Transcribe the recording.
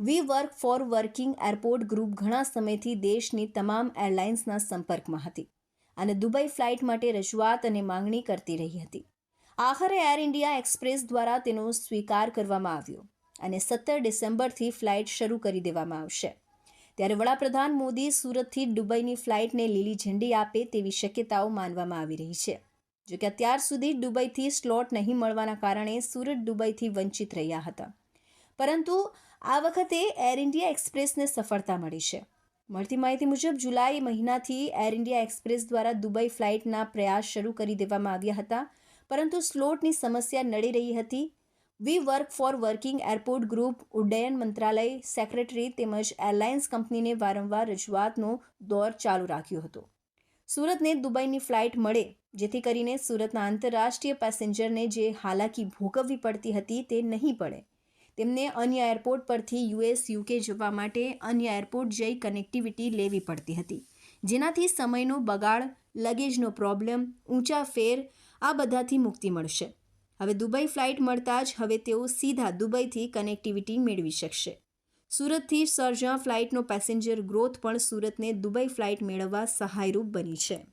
We Work for Working Airport Group ઘણા સમયથી દેશની તમામ એરલાઇન્સના સંપર્કમાં હતી અને દુબઈ ફ્લાઇટ માટે રજૂઆત અને માંગણી કરતી રહી હતી. આખરે એર ઇન્ડિયા એક્સપ્રેસ દ્વારા તેનો સ્વીકાર કરવામાં આવ્યો અને સત્તર ડિસેમ્બરથી ફ્લાઇટ શરૂ કરી દેવામાં આવશે. ત્યારે વડાપ્રધાન મોદી સુરતથી દુબઈની ફ્લાઇટને લીલી ઝંડી આપે તેવી શક્યતાઓ માનવામાં આવી રહી છે. જોકે અત્યાર સુધી દુબઈથી સ્લોટ નહીં મળવાના કારણે સુરત દુબઈથી વંચિત રહ્યા હતા. પરંતુ આ વખતે એર ઇન્ડિયા એક્સપ્રેસને સફળતા મળી છે. મળતી માહિતી મુજબ, જુલાઈ મહિનાથી એર ઇન્ડિયા એક્સપ્રેસ દ્વારા દુબઈ ફ્લાઇટના પ્રયાસ શરૂ કરી દેવામાં આવ્યા હતા, પરંતુ સ્લોટની સમસ્યા નડી રહી હતી. We Work for Working Airport Group, ઉડ્ડયન મંત્રાલય, સેક્રેટરી તેમજ એરલાઇન્સ કંપનીને વારંવાર રજૂઆતનો દોર ચાલુ રાખ્યો હતો. સુરતને દુબઈની ફ્લાઇટ મળે, જેથી કરીને સુરતના આંતરરાષ્ટ્રીય પેસેન્જરને જે હાલાકી ભોગવવી પડતી હતી તે નહીં પડે. તેમને અન્ય એરપોર્ટ પરથી યુએસ, યુકે જવા માટે અન્ય એરપોર્ટ જઈ કનેક્ટિવિટી લેવી પડતી હતી. જેનાથી સમયનો બગાડ, લગેજનો પ્રોબ્લેમ, ઊંચા ફેર, આ બધાથી મુક્તિ મળશે. હવે દુબઈ ફ્લાઇટ મળતા જ હવે તેઓ સીધા દુબઈથી કનેક્ટિવિટી મેળવી શકશે. સુરતથી સર્જા ફ્લાઇટનો પેસેન્જર ગ્રોથ પણ સુરતને દુબઈ ફ્લાઇટ મેળવવા સહાયરૂપ બની છે.